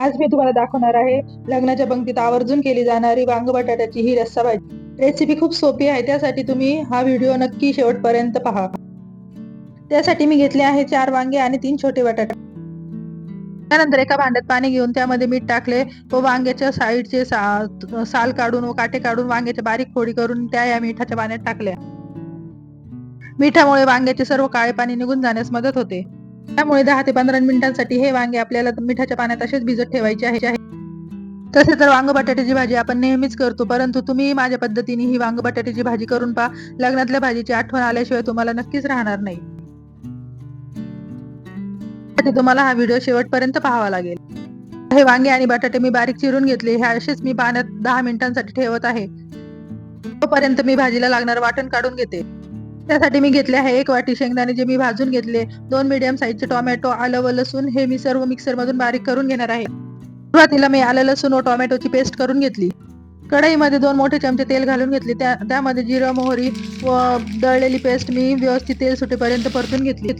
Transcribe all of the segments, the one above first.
आज मी तुम्हाला दाखवणार आहे लग्नाच्या पंक्तीत आवर्जून केली जाणारी वांग बटाट्याची ही रस्सा भाजी. रेसिपी खूप सोपी आहे त्यासाठी तुम्ही हा व्हिडिओ नक्की शेवटपर्यंत पहा. त्यासाठी मी घेतले आहे चार वांगे आणि तीन छोटे बटाटे. त्यानंतर एका भांड्यात पाणी घेऊन त्यामध्ये मीठ टाकले व वांग्याच्या साईडचे सा- साल काढून व काटे काढून वांग्याच्या बारीक फोडी करून त्या या मिठाच्या पाण्यात टाकल्या. मिठामुळे वांग्याचे सर्व काळे पाणी निघून जाण्यास मदत होते. त्यामुळे दहा ते पंधरा मिनिटांसाठी हे वांगे आपल्याला मिठाच्या पाण्यात असेच भिजत ठेवायचे आहे तसे तर वांग बटाट्याची भाजी आपण नेहमीच करतो परंतु तुम्ही माझ्या पद्धतीने ही वांग बटाट्याची भाजी करून पहा. लग्नातल्या भाजीची आठवण आल्याशिवाय तुम्हाला नक्कीच राहणार नाही. तुम्हाला हा व्हिडिओ शेवटपर्यंत पाहावा लागेल. हे वांगे आणि बटाटे मी बारीक चिरून घेतले हे असेच मी पाण्यात दहा मिनिटांसाठी ठेवत आहे. तोपर्यंत मी भाजीला लागणार वाटण काढून घेते. त्यासाठी मी घेतले आहे एक वाटी शेंगदाणे जे मी भाजून घेतले. दोन मीडियम साईजचे टोमॅटो आलं व लसूण हे मी सर्व मिक्सर मधून बारीक करून घेणार आहे. सुरुवातीला मी आलं लसूण व टोमॅटोची पेस्ट करून घेतली. कढईमध्ये दोन मोठे चमचे तेल घालून घेतले. त्या त्यामध्ये जिरं मोहरी व दळलेली पेस्ट मी व्यवस्थित तेल सुटेपर्यंत परतून घेतली.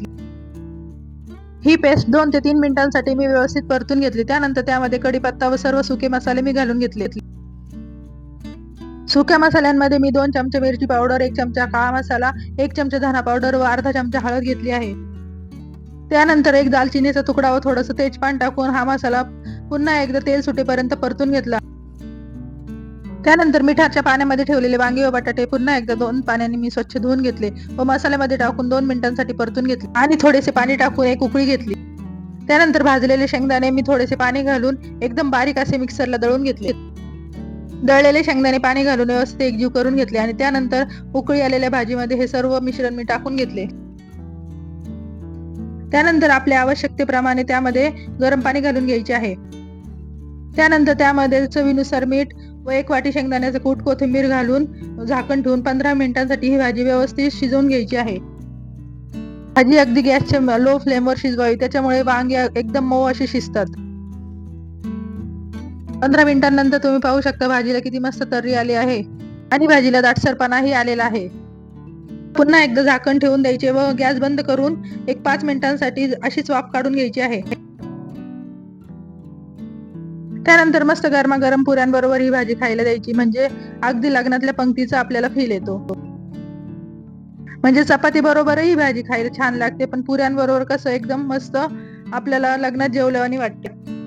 ही पेस्ट दोन ते तीन मिनिटांसाठी मी व्यवस्थित परतून घेतली. त्यानंतर त्यामध्ये कढीपत्ता व सर्व सुके मसाले मी घालून घेतले सुक्या मसाल्यांमध्ये मी दोन चमचे मिरची पावडर एक चमचा काळा मसाला एक चमचा धना पावडर व अर्धा चमचा हळद घेतली आहे. त्यानंतर एक दालचिनीचा तुकडा व थोडस तेजपान टाकून हा मसाला पुन्हा एकदा तेल सुटेपर्यंत परतून घेतला. त्यानंतर मिठाच्या पाण्यामध्ये ठेवलेले वांगे व बटाटे पुन्हा एकदा दोन पाण्याने मी स्वच्छ धुवून घेतले व मसाल्यामध्ये टाकून दोन मिनिटांसाठी परतून घेतले आणि थोडेसे पाणी टाकून एक उकळी घेतली. त्यानंतर भाजलेले शेंगदाणे मी थोडेसे पाणी घालून एकदम बारीक असे मिक्सरला दळून घेतले. दळलेले शेंगदाणे पाणी घालून व्यवस्थित एकजीव करून घेतले आणि त्यानंतर उकळी आलेल्या भाजीमध्ये हे सर्व मिश्रण मी टाकून घेतले. त्यानंतर आपल्या आवश्यकतेप्रमाणे त्यामध्ये गरम पाणी घालून घ्यायचे आहे. त्यानंतर त्यामध्ये चवीनुसार मीठ व एक वाटी शेंगदाण्याचं कूट कोथिंबीर घालून झाकण ठेवून पंधरा मिनिटांसाठी ही भाजी व्यवस्थित शिजवून घ्यायची आहे. भाजी अगदी गॅसच्या लो फ्लेमवर शिजवावी त्याच्यामुळे वांगे एकदम मऊ अशी शिजतात. पंधरा मिनिटांनंतर तुम्ही पाहू शकता भाजीला किती मस्त तर्री आली आहे. आणि भाजीला दाटसरपणाही आलेला आहे. पुन्हा एकदा झाकण ठेवून द्यायचे व गॅस बंद करून एक पाच मिनिटांसाठी अशीच वाफ काढून घ्यायची आहे. त्यानंतर मस्त गरमागरम पुऱ्यांबरोबर ही भाजी खायला द्यायची. म्हणजे अगदी लग्नातल्या पंक्तीचा आपल्याला फील येतो. म्हणजे चपाती बरोबरही ही भाजी खायला छान लागते. पण पुऱ्यांबरोबर कसं एकदम मस्त आपल्याला लग्नात जेवल्यावानी वाटते.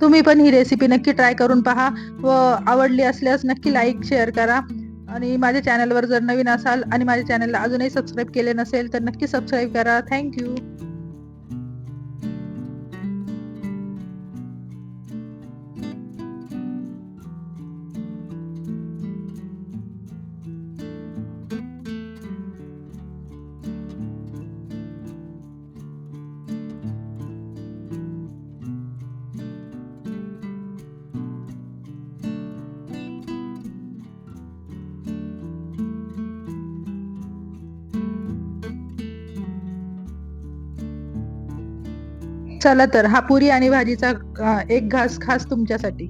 तुम्ही पण ही रेसिपी नक्की ट्राय करून पहा व आवडली असल्यास नक्की लाईक शेअर करा. आणि माझ्या चॅनलवर जर नवीन असाल आणि माझ्या चॅनलला अजूनही सबस्क्राईब केले नसेल तर नक्की सबस्क्राईब करा. थँक्यू चला तर हा पुरी आणि भाजीचा एक घास खास तुमच्यासाठी.